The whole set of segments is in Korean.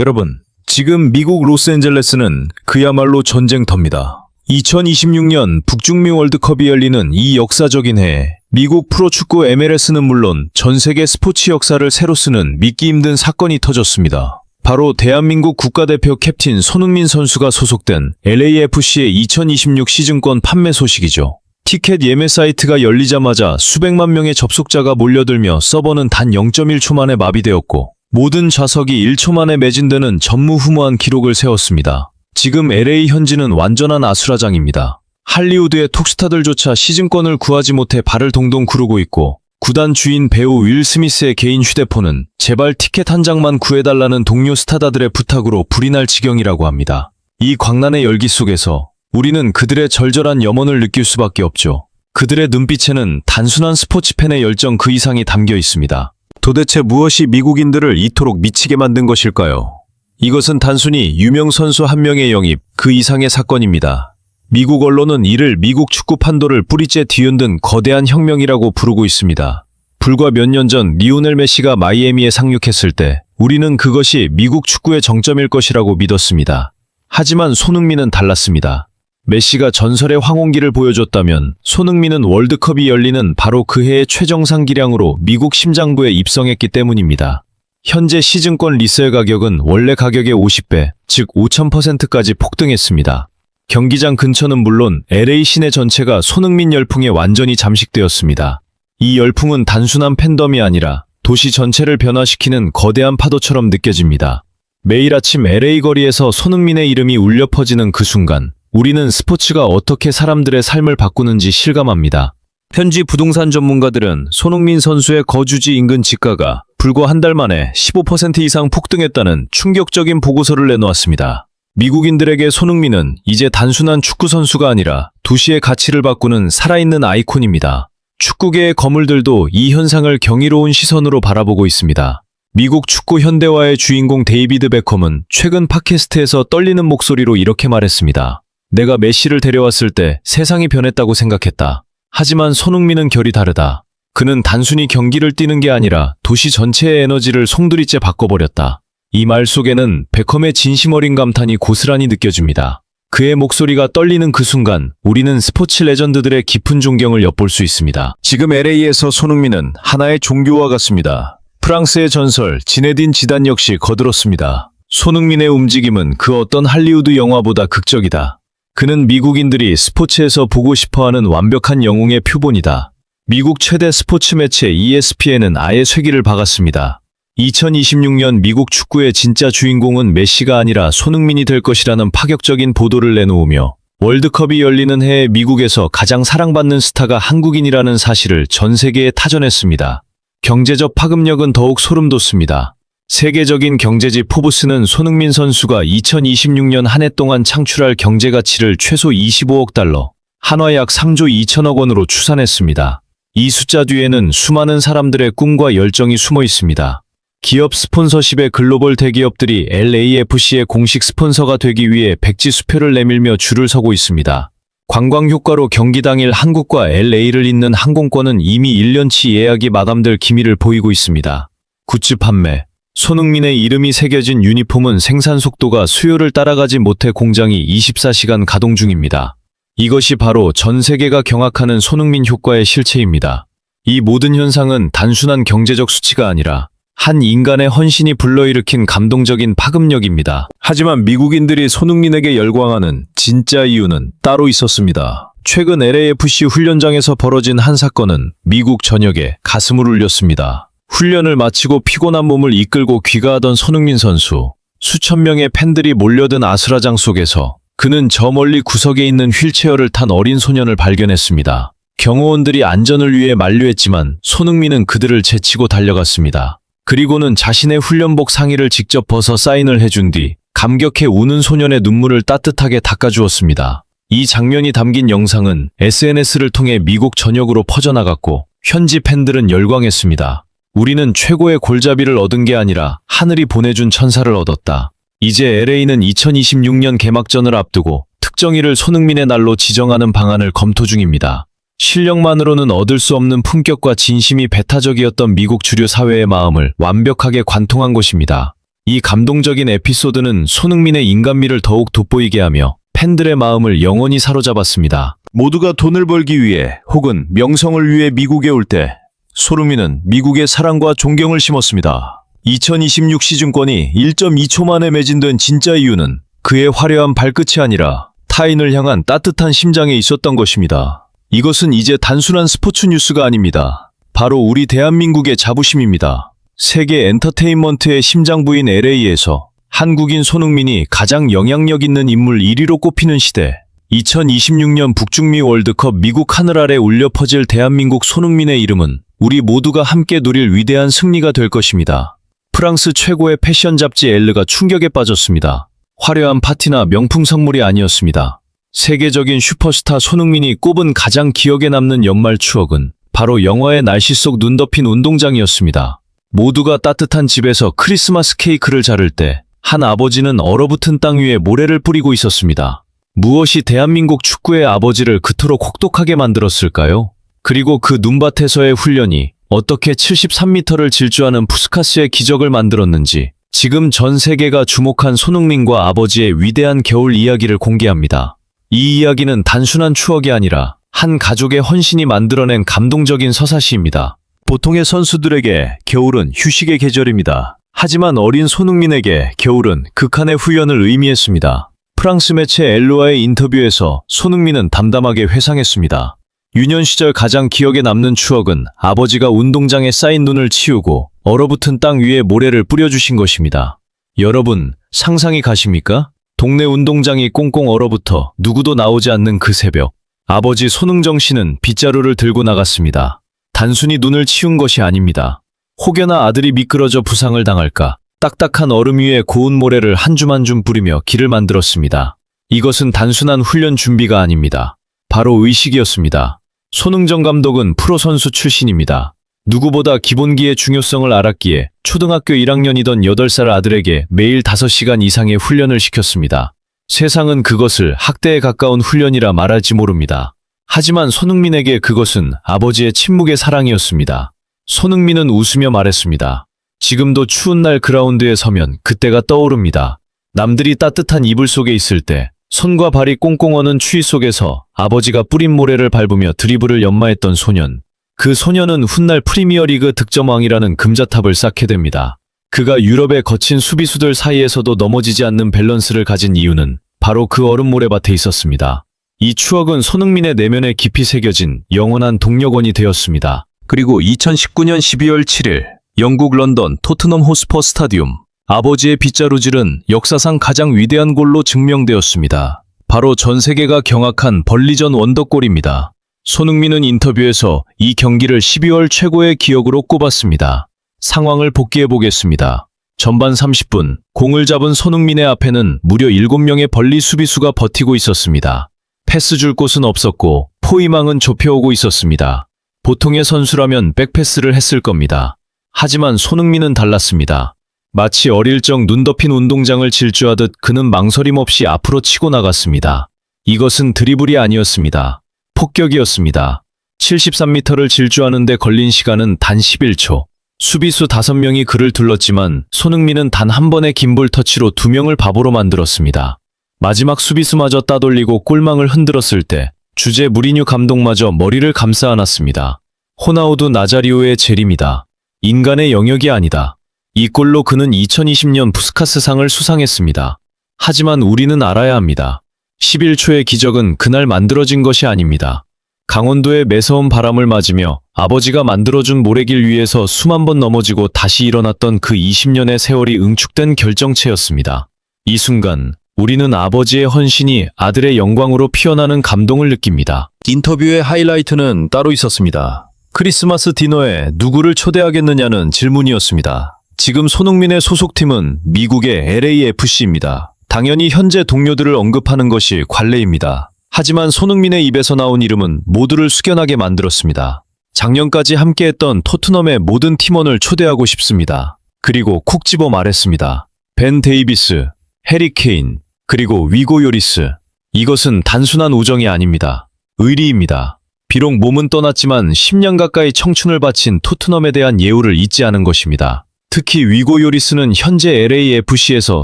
여러분, 지금 미국 로스앤젤레스는 그야말로 전쟁터입니다. 2026년 북중미 월드컵이 열리는 이 역사적인 해에 미국 프로축구 MLS는 물론 전 세계 스포츠 역사를 새로 쓰는 믿기 힘든 사건이 터졌습니다. 바로 대한민국 국가대표 캡틴 손흥민 선수가 소속된 LAFC의 2026 시즌권 판매 소식이죠. 티켓 예매 사이트가 열리자마자 수백만 명의 접속자가 몰려들며 서버는 단 0.1초 만에 마비되었고 모든 좌석이 1초 만에 매진되는 전무후무한 기록을 세웠습니다. 지금 LA 현지는 완전한 아수라장입니다. 할리우드의 톡스타들조차 시즌권을 구하지 못해 발을 동동 구르고 있고 구단 주인 배우 윌 스미스의 개인 휴대폰은 제발 티켓 한 장만 구해달라는 동료 스타다들의 부탁으로 불이 날 지경이라고 합니다. 이 광란의 열기 속에서 우리는 그들의 절절한 염원을 느낄 수밖에 없죠. 그들의 눈빛에는 단순한 스포츠 팬의 열정 그 이상이 담겨 있습니다. 도대체 무엇이 미국인들을 이토록 미치게 만든 것일까요? 이것은 단순히 유명 선수 한 명의 영입, 그 이상의 사건입니다. 미국 언론은 이를 미국 축구 판도를 뿌리째 뒤흔든 거대한 혁명이라고 부르고 있습니다. 불과 몇 년 전 리오넬 메시가 마이애미에 상륙했을 때 우리는 그것이 미국 축구의 정점일 것이라고 믿었습니다. 하지만 손흥민은 달랐습니다. 메시가 전설의 황혼기를 보여줬다면 손흥민은 월드컵이 열리는 바로 그 해의 최정상 기량으로 미국 심장부에 입성했기 때문입니다. 현재 시즌권 리셀 가격은 원래 가격의 50배, 즉 5,000%까지 폭등했습니다. 경기장 근처는 물론 LA 시내 전체가 손흥민 열풍에 완전히 잠식되었습니다. 이 열풍은 단순한 팬덤이 아니라 도시 전체를 변화시키는 거대한 파도처럼 느껴집니다. 매일 아침 LA 거리에서 손흥민의 이름이 울려 퍼지는 그 순간 우리는 스포츠가 어떻게 사람들의 삶을 바꾸는지 실감합니다. 현지 부동산 전문가들은 손흥민 선수의 거주지 인근 지가가 불과 한 달 만에 15% 이상 폭등했다는 충격적인 보고서를 내놓았습니다. 미국인들에게 손흥민은 이제 단순한 축구 선수가 아니라 도시의 가치를 바꾸는 살아있는 아이콘입니다. 축구계의 거물들도 이 현상을 경이로운 시선으로 바라보고 있습니다. 미국 축구 현대화의 주인공 데이비드 베컴은 최근 팟캐스트에서 떨리는 목소리로 이렇게 말했습니다. 내가 메시를 데려왔을 때 세상이 변했다고 생각했다. 하지만 손흥민은 결이 다르다. 그는 단순히 경기를 뛰는 게 아니라 도시 전체의 에너지를 송두리째 바꿔버렸다. 이 말 속에는 베컴의 진심 어린 감탄이 고스란히 느껴집니다. 그의 목소리가 떨리는 그 순간 우리는 스포츠 레전드들의 깊은 존경을 엿볼 수 있습니다. 지금 LA에서 손흥민은 하나의 종교와 같습니다. 프랑스의 전설 지네딘 지단 역시 거들었습니다. 손흥민의 움직임은 그 어떤 할리우드 영화보다 극적이다. 그는 미국인들이 스포츠에서 보고 싶어하는 완벽한 영웅의 표본이다. 미국 최대 스포츠 매체 ESPN은 아예 쇠기를 박았습니다. 2026년 미국 축구의 진짜 주인공은 메시가 아니라 손흥민이 될 것이라는 파격적인 보도를 내놓으며 월드컵이 열리는 해에 미국에서 가장 사랑받는 스타가 한국인이라는 사실을 전 세계에 타전했습니다. 경제적 파급력은 더욱 소름 돋습니다. 세계적인 경제지 포브스는 손흥민 선수가 2026년 한 해 동안 창출할 경제 가치를 최소 25억 달러, 한화 약 3조 2천억 원으로 추산했습니다. 이 숫자 뒤에는 수많은 사람들의 꿈과 열정이 숨어 있습니다. 기업 스폰서십의 글로벌 대기업들이 LAFC의 공식 스폰서가 되기 위해 백지 수표를 내밀며 줄을 서고 있습니다. 관광 효과로 경기 당일 한국과 LA를 잇는 항공권은 이미 1년치 예약이 마감될 기미를 보이고 있습니다. 굿즈 판매, 손흥민의 이름이 새겨진 유니폼은 생산 속도가 수요를 따라가지 못해 공장이 24시간 가동 중입니다. 이것이 바로 전 세계가 경악하는 손흥민 효과의 실체입니다. 이 모든 현상은 단순한 경제적 수치가 아니라 한 인간의 헌신이 불러일으킨 감동적인 파급력입니다. 하지만 미국인들이 손흥민에게 열광하는 진짜 이유는 따로 있었습니다. 최근 LAFC 훈련장에서 벌어진 한 사건은 미국 전역에 가슴을 울렸습니다. 훈련을 마치고 피곤한 몸을 이끌고 귀가하던 손흥민 선수. 수천 명의 팬들이 몰려든 아수라장 속에서 그는 저 멀리 구석에 있는 휠체어를 탄 어린 소년을 발견했습니다. 경호원들이 안전을 위해 만류했지만 손흥민은 그들을 제치고 달려갔습니다. 그리고는 자신의 훈련복 상의를 직접 벗어 사인을 해준 뒤 감격해 우는 소년의 눈물을 따뜻하게 닦아주었습니다. 이 장면이 담긴 영상은 SNS를 통해 미국 전역으로 퍼져나갔고 현지 팬들은 열광했습니다. 우리는 최고의 골잡이를 얻은 게 아니라 하늘이 보내준 천사를 얻었다. 이제 LA는 2026년 개막전을 앞두고 특정일을 손흥민의 날로 지정하는 방안을 검토 중입니다. 실력만으로는 얻을 수 없는 품격과 진심이 배타적이었던 미국 주류 사회의 마음을 완벽하게 관통한 것입니다. 이 감동적인 에피소드는 손흥민의 인간미를 더욱 돋보이게 하며 팬들의 마음을 영원히 사로잡았습니다. 모두가 돈을 벌기 위해 혹은 명성을 위해 미국에 올 때 손흥민은 미국의 사랑과 존경을 심었습니다. 2026 시즌권이 1.2초 만에 매진된 진짜 이유는 그의 화려한 발끝이 아니라 타인을 향한 따뜻한 심장에 있었던 것입니다. 이것은 이제 단순한 스포츠 뉴스가 아닙니다. 바로 우리 대한민국의 자부심입니다. 세계 엔터테인먼트의 심장부인 LA에서 한국인 손흥민이 가장 영향력 있는 인물 1위로 꼽히는 시대. 2026년 북중미 월드컵 미국 하늘 아래 울려 퍼질 대한민국 손흥민의 이름은 우리 모두가 함께 누릴 위대한 승리가 될 것입니다. 프랑스 최고의 패션 잡지 엘르가 충격에 빠졌습니다. 화려한 파티나 명품 선물이 아니었습니다. 세계적인 슈퍼스타 손흥민이 꼽은 가장 기억에 남는 연말 추억은 바로 영화의 날씨 속 눈 덮인 운동장이었습니다. 모두가 따뜻한 집에서 크리스마스 케이크를 자를 때 한 아버지는 얼어붙은 땅 위에 모래를 뿌리고 있었습니다. 무엇이 대한민국 축구의 아버지를 그토록 혹독하게 만들었을까요? 그리고 그 눈밭에서의 훈련이 어떻게 73m를 질주하는 푸스카스의 기적을 만들었는지 지금 전 세계가 주목한 손흥민과 아버지의 위대한 겨울 이야기를 공개합니다. 이 이야기는 단순한 추억이 아니라 한 가족의 헌신이 만들어낸 감동적인 서사시입니다. 보통의 선수들에게 겨울은 휴식의 계절입니다. 하지만 어린 손흥민에게 겨울은 극한의 후연을 의미했습니다. 프랑스 매체 엘로와의 인터뷰에서 손흥민은 담담하게 회상했습니다. 유년 시절 가장 기억에 남는 추억은 아버지가 운동장에 쌓인 눈을 치우고 얼어붙은 땅 위에 모래를 뿌려주신 것입니다. 여러분, 상상이 가십니까? 동네 운동장이 꽁꽁 얼어붙어 누구도 나오지 않는 그 새벽. 아버지 손흥정 씨는 빗자루를 들고 나갔습니다. 단순히 눈을 치운 것이 아닙니다. 혹여나 아들이 미끄러져 부상을 당할까 딱딱한 얼음 위에 고운 모래를 한 줌 한 줌 뿌리며 길을 만들었습니다. 이것은 단순한 훈련 준비가 아닙니다. 바로 의식이었습니다. 손흥정 감독은 프로 선수 출신입니다. 누구보다 기본기의 중요성을 알았기에 초등학교 1학년이던 8살 아들에게 매일 5시간 이상의 훈련을 시켰습니다. 세상은 그것을 학대에 가까운 훈련이라 말할지 모릅니다. 하지만 손흥민에게 그것은 아버지의 침묵의 사랑이었습니다. 손흥민은 웃으며 말했습니다. 지금도 추운 날 그라운드에 서면 그때가 떠오릅니다. 남들이 따뜻한 이불 속에 있을 때 손과 발이 꽁꽁 어는 추위 속에서 아버지가 뿌린 모래를 밟으며 드리블을 연마했던 소년. 그 소년은 훗날 프리미어리그 득점왕이라는 금자탑을 쌓게 됩니다. 그가 유럽의 거친 수비수들 사이에서도 넘어지지 않는 밸런스를 가진 이유는 바로 그 얼음 모래밭에 있었습니다. 이 추억은 손흥민의 내면에 깊이 새겨진 영원한 동력원이 되었습니다. 그리고 2019년 12월 7일 영국 런던 토트넘 호스퍼 스타디움 아버지의 빗자루질은 역사상 가장 위대한 골로 증명되었습니다. 바로 전 세계가 경악한 벌리전 원더골입니다. 손흥민은 인터뷰에서 이 경기를 12월 최고의 기억으로 꼽았습니다. 상황을 복기해 보겠습니다. 전반 30분, 공을 잡은 손흥민의 앞에는 무려 7명의 벌리 수비수가 버티고 있었습니다. 패스 줄 곳은 없었고 포위망은 좁혀오고 있었습니다. 보통의 선수라면 백패스를 했을 겁니다. 하지만 손흥민은 달랐습니다. 마치 어릴 적 눈 덮인 운동장을 질주하듯 그는 망설임 없이 앞으로 치고 나갔습니다. 이것은 드리블이 아니었습니다. 폭격이었습니다. 73m를 질주하는데 걸린 시간은 단 11초. 수비수 5명이 그를 둘렀지만 손흥민은 단 한 번의 긴볼 터치로 두 명을 바보로 만들었습니다. 마지막 수비수마저 따돌리고 골망을 흔들었을 때 주제 무리뉴 감독마저 머리를 감싸 안았습니다. 호나우두 나자리오의 재림이다. 인간의 영역이 아니다. 이 골로 그는 2020년 부스카스상을 수상했습니다. 하지만 우리는 알아야 합니다. 11초의 기적은 그날 만들어진 것이 아닙니다. 강원도의 매서운 바람을 맞으며 아버지가 만들어준 모래길 위에서 수만 번 넘어지고 다시 일어났던 그 20년의 세월이 응축된 결정체였습니다. 이 순간 우리는 아버지의 헌신이 아들의 영광으로 피어나는 감동을 느낍니다. 인터뷰의 하이라이트는 따로 있었습니다. 크리스마스 디너에 누구를 초대하겠느냐는 질문이었습니다. 지금 손흥민의 소속팀은 미국의 LAFC입니다. 당연히 현재 동료들을 언급하는 것이 관례입니다. 하지만 손흥민의 입에서 나온 이름은 모두를 숙연하게 만들었습니다. 작년까지 함께했던 토트넘의 모든 팀원을 초대하고 싶습니다. 그리고 콕 집어 말했습니다. 벤 데이비스, 해리 케인, 그리고 위고 요리스. 이것은 단순한 우정이 아닙니다. 의리입니다. 비록 몸은 떠났지만 10년 가까이 청춘을 바친 토트넘에 대한 예우를 잊지 않은 것입니다. 특히 위고 요리스는 현재 LAFC에서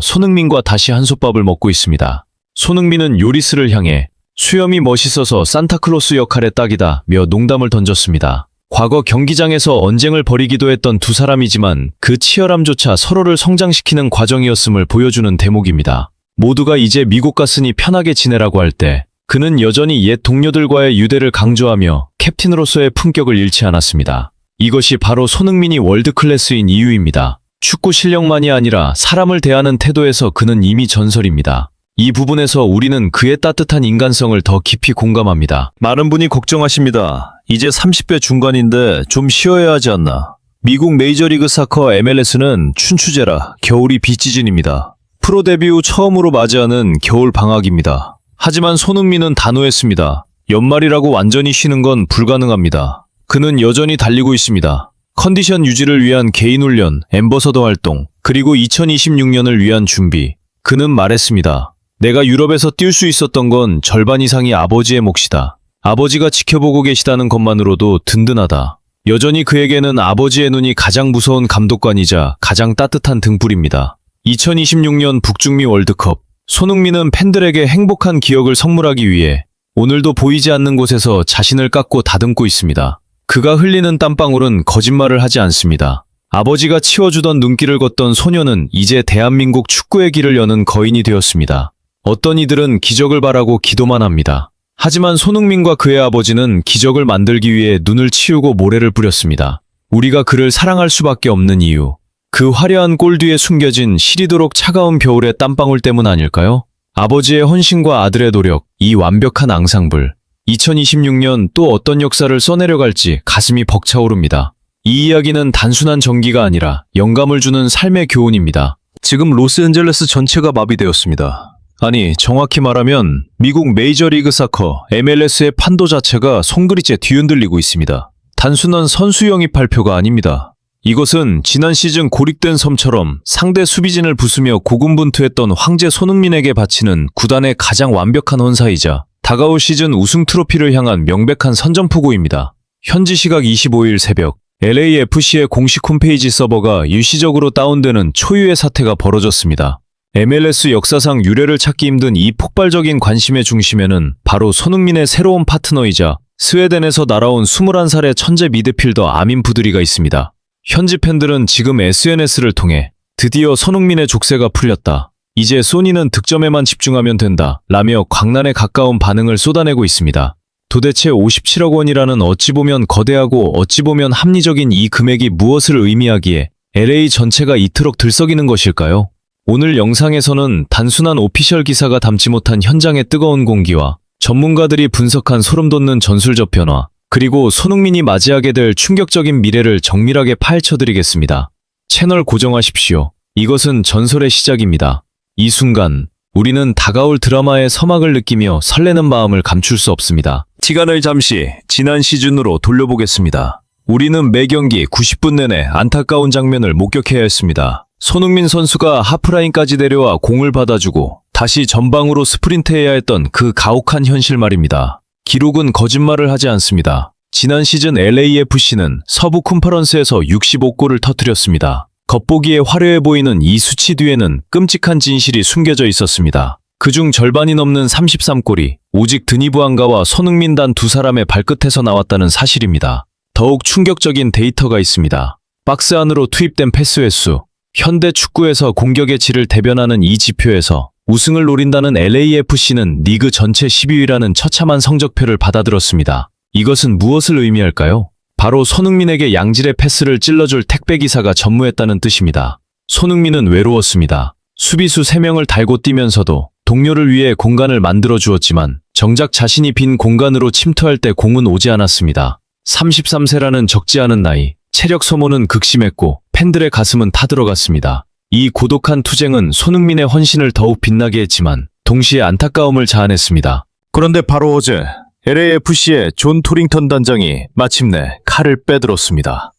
손흥민과 다시 한솥밥을 먹고 있습니다. 손흥민은 요리스를 향해 수염이 멋있어서 산타클로스 역할에 딱이다 며 농담을 던졌습니다. 과거 경기장에서 언쟁을 벌이기도 했던 두 사람이지만 그 치열함조차 서로를 성장시키는 과정이었음을 보여주는 대목입니다. 모두가 이제 미국 갔으니 편하게 지내라고 할 때 그는 여전히 옛 동료들과의 유대를 강조하며 캡틴으로서의 품격을 잃지 않았습니다. 이것이 바로 손흥민이 월드 클래스인 이유입니다. 축구 실력만이 아니라 사람을 대하는 태도에서 그는 이미 전설입니다. 이 부분에서 우리는 그의 따뜻한 인간성을 더 깊이 공감합니다. 많은 분이 걱정하십니다. 이제 30대 중반인데 좀 쉬어야 하지 않나. 미국 메이저리그 사커 MLS는 춘추제라 겨울이 비시즌입니다. 프로 데뷔 후 처음으로 맞이하는 겨울 방학입니다. 하지만 손흥민은 단호했습니다. 연말이라고 완전히 쉬는 건 불가능합니다. 그는 여전히 달리고 있습니다. 컨디션 유지를 위한 개인 훈련, 엠버서더 활동, 그리고 2026년을 위한 준비. 그는 말했습니다. 내가 유럽에서 뛸 수 있었던 건 절반 이상이 아버지의 몫이다. 아버지가 지켜보고 계시다는 것만으로도 든든하다. 여전히 그에게는 아버지의 눈이 가장 무서운 감독관이자 가장 따뜻한 등불입니다. 2026년 북중미 월드컵. 손흥민은 팬들에게 행복한 기억을 선물하기 위해 오늘도 보이지 않는 곳에서 자신을 깎고 다듬고 있습니다. 그가 흘리는 땀방울은 거짓말을 하지 않습니다. 아버지가 치워주던 눈길을 걷던 소녀는 이제 대한민국 축구의 길을 여는 거인이 되었습니다. 어떤 이들은 기적을 바라고 기도만 합니다. 하지만 손흥민과 그의 아버지는 기적을 만들기 위해 눈을 치우고 모래를 뿌렸습니다. 우리가 그를 사랑할 수밖에 없는 이유. 그 화려한 골 뒤에 숨겨진 시리도록 차가운 겨울의 땀방울 때문 아닐까요? 아버지의 헌신과 아들의 노력, 이 완벽한 앙상블. 2026년 또 어떤 역사를 써내려갈지 가슴이 벅차오릅니다. 이 이야기는 단순한 전기가 아니라 영감을 주는 삶의 교훈입니다. 지금 로스앤젤레스 전체가 마비되었습니다. 아니, 정확히 말하면 미국 메이저리그 사커 MLS의 판도 자체가 손그리째 뒤흔들리고 있습니다. 단순한 선수 영입 발표가 아닙니다. 이것은 지난 시즌 고립된 섬처럼 상대 수비진을 부수며 고군분투했던 황제 손흥민에게 바치는 구단의 가장 완벽한 헌사이자 다가올 시즌 우승 트로피를 향한 명백한 선전포고입니다. 현지 시각 25일 새벽 LAFC의 공식 홈페이지 서버가 일시적으로 다운되는 초유의 사태가 벌어졌습니다. MLS 역사상 유례를 찾기 힘든 이 폭발적인 관심의 중심에는 바로 손흥민의 새로운 파트너이자 스웨덴에서 날아온 21살의 천재 미드필더 아민 부드리가 있습니다. 현지 팬들은 지금 SNS를 통해 드디어 손흥민의 족쇄가 풀렸다. 이제 소니는 득점에만 집중하면 된다. 라며 광란에 가까운 반응을 쏟아내고 있습니다. 도대체 57억 원이라는 어찌 보면 거대하고 어찌 보면 합리적인 이 금액이 무엇을 의미하기에 LA 전체가 이토록 들썩이는 것일까요? 오늘 영상에서는 단순한 오피셜 기사가 담지 못한 현장의 뜨거운 공기와 전문가들이 분석한 소름 돋는 전술적 변화, 그리고 손흥민이 맞이하게 될 충격적인 미래를 정밀하게 파헤쳐드리겠습니다. 채널 고정하십시오. 이것은 전설의 시작입니다. 이 순간, 우리는 다가올 드라마의 서막을 느끼며 설레는 마음을 감출 수 없습니다. 시간을 잠시 지난 시즌으로 돌려보겠습니다. 우리는 매 경기 90분 내내 안타까운 장면을 목격해야 했습니다. 손흥민 선수가 하프라인까지 내려와 공을 받아주고 다시 전방으로 스프린트해야 했던 그 가혹한 현실 말입니다. 기록은 거짓말을 하지 않습니다. 지난 시즌 LAFC는 서부 컨퍼런스에서 65골을 터뜨렸습니다. 겉보기에 화려해 보이는 이 수치 뒤에는 끔찍한 진실이 숨겨져 있었습니다. 그중 절반이 넘는 33골이 오직 드니브안가와 손흥민 단 두 사람의 발끝에서 나왔다는 사실입니다. 더욱 충격적인 데이터가 있습니다. 박스 안으로 투입된 패스 횟수, 현대 축구에서 공격의 질을 대변하는 이 지표에서 우승을 노린다는 LAFC는 리그 전체 10위라는 처참한 성적표를 받아들었습니다. 이것은 무엇을 의미할까요? 바로 손흥민에게 양질의 패스를 찔러줄 택배기사가 전무했다는 뜻입니다. 손흥민은 외로웠습니다. 수비수 3명을 달고 뛰면서도 동료를 위해 공간을 만들어 주었지만 정작 자신이 빈 공간으로 침투할 때 공은 오지 않았습니다. 33세라는 적지 않은 나이, 체력 소모는 극심했고 팬들의 가슴은 타들어갔습니다. 이 고독한 투쟁은 손흥민의 헌신을 더욱 빛나게 했지만 동시에 안타까움을 자아냈습니다. 그런데 바로 어제 LAFC의 존 토링턴 단장이 마침내 칼을 빼들었습니다.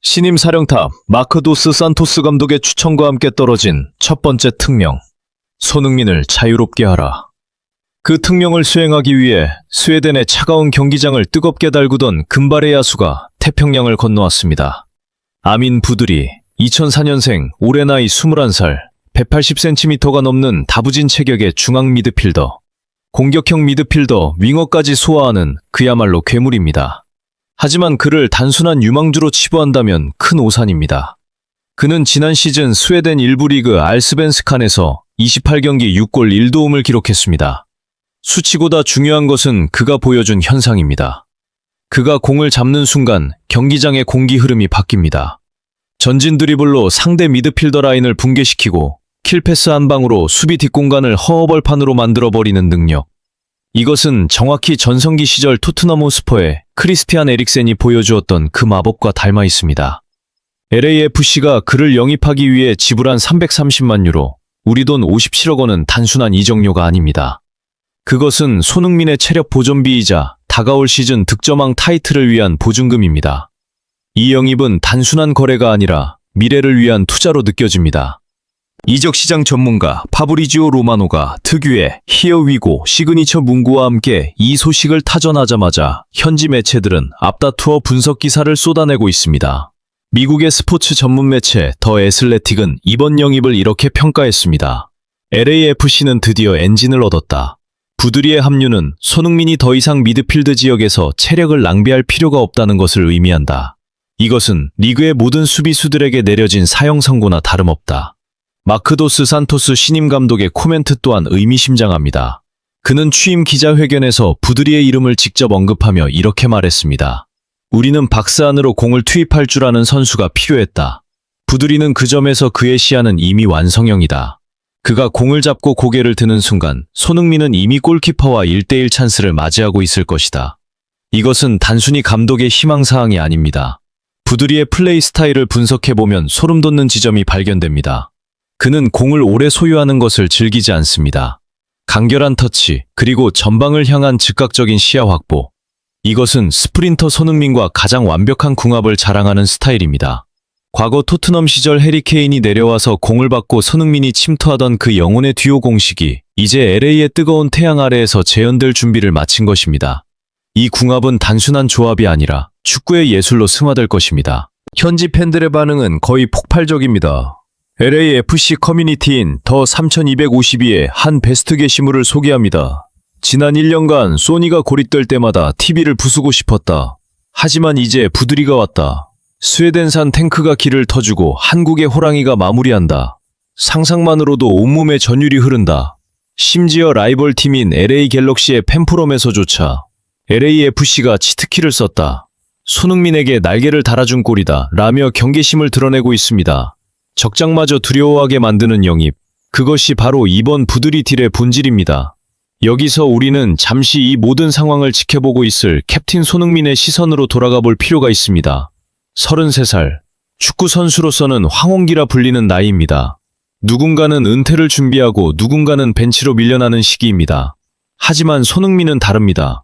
신임 사령탑 마크도스 산토스 감독의 추천과 함께 떨어진 첫 번째 특명. 손흥민을 자유롭게 하라. 그 특명을 수행하기 위해 스웨덴의 차가운 경기장을 뜨겁게 달구던 금발의 야수가 태평양을 건너왔습니다. 아민 부들이 2004년생, 올해 나이 21살, 180cm가 넘는 다부진 체격의 중앙 미드필더. 공격형 미드필더, 윙어까지 소화하는 그야말로 괴물입니다. 하지만 그를 단순한 유망주로 치부한다면 큰 오산입니다. 그는 지난 시즌 스웨덴 1부 리그 알스벤스칸에서 28경기 6골 1도움을 기록했습니다. 수치보다 중요한 것은 그가 보여준 현상입니다. 그가 공을 잡는 순간 경기장의 공기 흐름이 바뀝니다. 전진 드리블로 상대 미드필더 라인을 붕괴시키고 킬패스 한 방으로 수비 뒷공간을 허허벌판으로 만들어버리는 능력. 이것은 정확히 전성기 시절 토트넘 호스퍼의 크리스티안 에릭센이 보여주었던 그 마법과 닮아 있습니다. LAFC가 그를 영입하기 위해 지불한 330만 유로, 우리 돈 57억 원은 단순한 이적료가 아닙니다. 그것은 손흥민의 체력 보존비이자 다가올 시즌 득점왕 타이틀을 위한 보증금입니다. 이 영입은 단순한 거래가 아니라 미래를 위한 투자로 느껴집니다. 이적 시장 전문가 파브리지오 로마노가 특유의 히어 위고 시그니처 문구와 함께 이 소식을 타전하자마자 현지 매체들은 앞다투어 분석 기사를 쏟아내고 있습니다. 미국의 스포츠 전문 매체 더 애슬레틱은 이번 영입을 이렇게 평가했습니다. LAFC는 드디어 엔진을 얻었다. 부드리의 합류는 손흥민이 더 이상 미드필드 지역에서 체력을 낭비할 필요가 없다는 것을 의미한다. 이것은 리그의 모든 수비수들에게 내려진 사형 선고나 다름없다. 마크도스 산토스 신임 감독의 코멘트 또한 의미심장합니다. 그는 취임 기자회견에서 부드리의 이름을 직접 언급하며 이렇게 말했습니다. 우리는 박스 안으로 공을 투입할 줄 아는 선수가 필요했다. 부드리는 그 점에서 그의 시야는 이미 완성형이다. 그가 공을 잡고 고개를 드는 순간 손흥민은 이미 골키퍼와 1대1 찬스를 맞이하고 있을 것이다. 이것은 단순히 감독의 희망사항이 아닙니다. 부드리의 플레이 스타일을 분석해보면 소름 돋는 지점이 발견됩니다. 그는 공을 오래 소유하는 것을 즐기지 않습니다. 간결한 터치, 그리고 전방을 향한 즉각적인 시야 확보. 이것은 스프린터 손흥민과 가장 완벽한 궁합을 자랑하는 스타일입니다. 과거 토트넘 시절 해리케인이 내려와서 공을 받고 손흥민이 침투하던 그 영혼의 듀오 공식이 이제 LA의 뜨거운 태양 아래에서 재현될 준비를 마친 것입니다. 이 궁합은 단순한 조합이 아니라 축구의 예술로 승화될 것입니다. 현지 팬들의 반응은 거의 폭발적입니다. LAFC 커뮤니티인 더 3252의 한 베스트 게시물을 소개합니다. 지난 1년간 소니가 고립될 때마다 TV를 부수고 싶었다. 하지만 이제 부드리가 왔다. 스웨덴산 탱크가 길을 터주고 한국의 호랑이가 마무리한다. 상상만으로도 온몸에 전율이 흐른다. 심지어 라이벌 팀인 LA 갤럭시의 팬포럼에서조차 LAFC가 치트키를 썼다. 손흥민에게 날개를 달아준 꼴이다. 라며 경계심을 드러내고 있습니다. 적장마저 두려워하게 만드는 영입. 그것이 바로 이번 부드리 딜의 본질입니다. 여기서 우리는 잠시 이 모든 상황을 지켜보고 있을 캡틴 손흥민의 시선으로 돌아가 볼 필요가 있습니다. 33살. 축구 선수로서는 황혼기라 불리는 나이입니다. 누군가는 은퇴를 준비하고 누군가는 벤치로 밀려나는 시기입니다. 하지만 손흥민은 다릅니다.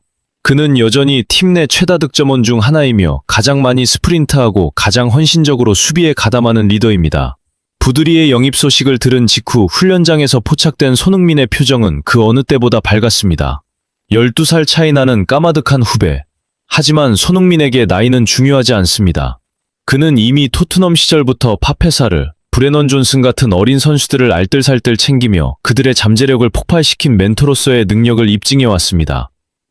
그는 여전히 팀 내 최다 득점원 중 하나이며 가장 많이 스프린트하고 가장 헌신적으로 수비에 가담하는 리더입니다. 부드리의 영입 소식을 들은 직후 훈련장에서 포착된 손흥민의 표정은 그 어느 때보다 밝았습니다. 12살 차이 나는 까마득한 후배. 하지만 손흥민에게 나이는 중요하지 않습니다. 그는 이미 토트넘 시절부터 파페사르, 브레넌 존슨 같은 어린 선수들을 알뜰살뜰 챙기며 그들의 잠재력을 폭발시킨 멘토로서의 능력을 입증해 왔습니다.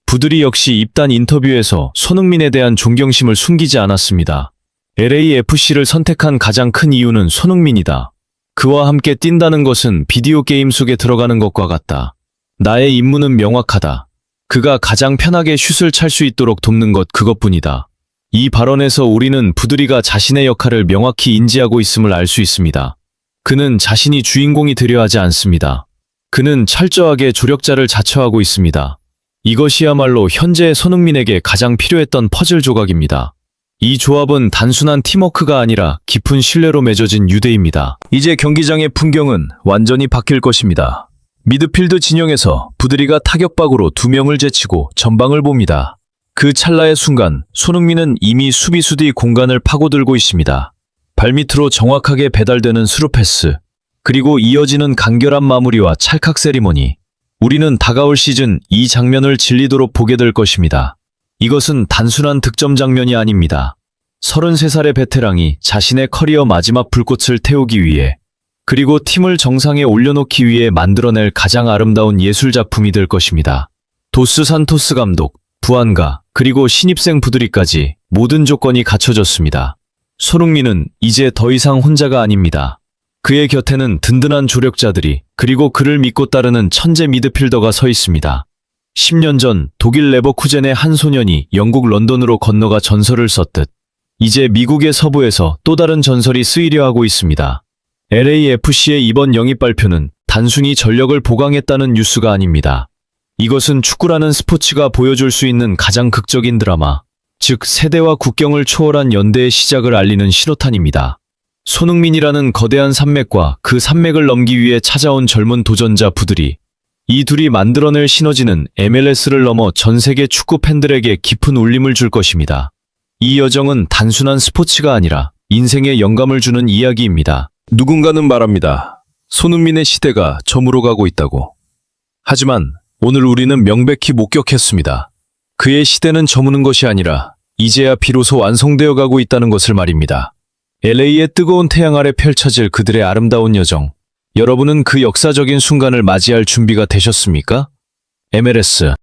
부들이 역시 입단 인터뷰에서 손흥민에 대한 존경심을 숨기지 않았습니다. LAFC를 선택한 가장 큰 이유는 손흥민이다. 그와 함께 뛴다는 것은 비디오 게임 속에 들어가는 것과 같다. 나의 임무는 명확하다. 그가 가장 편하게 슛을 찰 수 있도록 돕는 것 그것뿐이다. 이 발언에서 우리는 부드리가 자신의 역할을 명확히 인지하고 있음을 알 수 있습니다. 그는 자신이 주인공이 되려 하지 않습니다. 그는 철저하게 조력자를 자처하고 있습니다. 이것이야말로 현재 손흥민에게 가장 필요했던 퍼즐 조각입니다. 이 조합은 단순한 팀워크가 아니라 깊은 신뢰로 맺어진 유대입니다. 이제 경기장의 풍경은 완전히 바뀔 것입니다. 미드필드 진영에서 부드리가 타격박으로 두 명을 제치고 전방을 봅니다. 그 찰나의 순간 손흥민은 이미 수비수 뒤 공간을 파고들고 있습니다. 발밑으로 정확하게 배달되는 스루 패스, 그리고 이어지는 간결한 마무리와 찰칵 세리머니. 우리는 다가올 시즌 이 장면을 질리도록 보게 될 것입니다. 이것은 단순한 득점 장면이 아닙니다. 33살의 베테랑이 자신의 커리어 마지막 불꽃을 태우기 위해 그리고 팀을 정상에 올려놓기 위해 만들어낼 가장 아름다운 예술 작품이 될 것입니다. 도스 산토스 감독, 부안가, 그리고 신입생 부드리까지 모든 조건이 갖춰졌습니다. 손흥민은 이제 더 이상 혼자가 아닙니다. 그의 곁에는 든든한 조력자들이 그리고 그를 믿고 따르는 천재 미드필더가 서 있습니다. 10년 전 독일 레버쿠젠의 한 소년이 영국 런던으로 건너가 전설을 썼듯 이제 미국의 서부에서 또 다른 전설이 쓰이려 하고 있습니다. LAFC의 이번 영입 발표는 단순히 전력을 보강했다는 뉴스가 아닙니다. 이것은 축구라는 스포츠가 보여줄 수 있는 가장 극적인 드라마, 즉 세대와 국경을 초월한 연대의 시작을 알리는 신호탄입니다. 손흥민이라는 거대한 산맥과 그 산맥을 넘기 위해 찾아온 젊은 도전자 부들이 이 둘이 만들어낼 시너지는 MLS를 넘어 전 세계 축구 팬들에게 깊은 울림을 줄 것입니다. 이 여정은 단순한 스포츠가 아니라 인생에 영감을 주는 이야기입니다. 누군가는 말합니다. 손흥민의 시대가 저물어 가고 있다고. 하지만 오늘 우리는 명백히 목격했습니다. 그의 시대는 저무는 것이 아니라 이제야 비로소 완성되어 가고 있다는 것을 말입니다. LA의 뜨거운 태양 아래 펼쳐질 그들의 아름다운 여정. 여러분은 그 역사적인 순간을 맞이할 준비가 되셨습니까? MLS